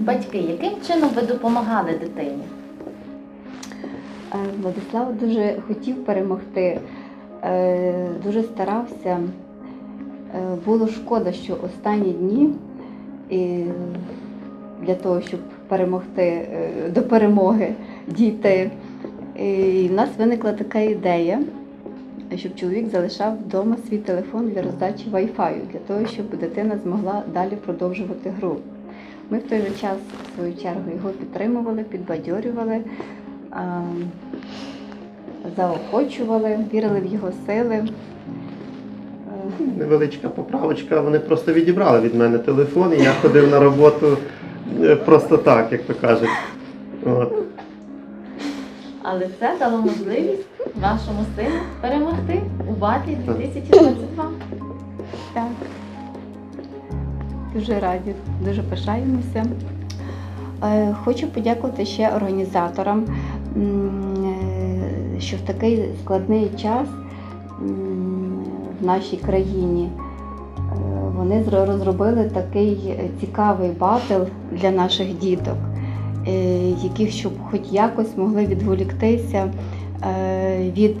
Батьки, яким чином ви допомагали дитині? Е, Владислав дуже хотів перемогти, е, дуже старався. Е, Було шкода, що останні дні для того, щоб перемогти до перемоги дійти. І в нас виникла така ідея, щоб чоловік залишав вдома свій телефон для роздачі Wi-Fi, для того, щоб дитина змогла далі продовжувати гру. Ми в той же час, в свою чергу, його підтримували, підбадьорювали, заохочували, вірили в його сили. Невеличка поправочка, вони просто відібрали від мене телефон, і я ходив на роботу е, просто так, як то кажуть. От. Але це дало можливість вашому сину перемогти у батлі 2022. Так. Дуже раді, дуже пишаємося. Е, Хочу подякувати ще організаторам, е, що в такий складний час в нашій країні е, вони розробили такий цікавий батл для наших діток, яких щоб хоч якось могли відволіктися від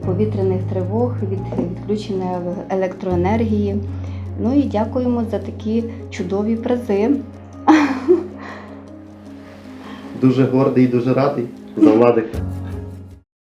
повітряних тривог, від відключення електроенергії. Ну і дякуємо за такі чудові призи. Дуже гордий і дуже радий за Владика.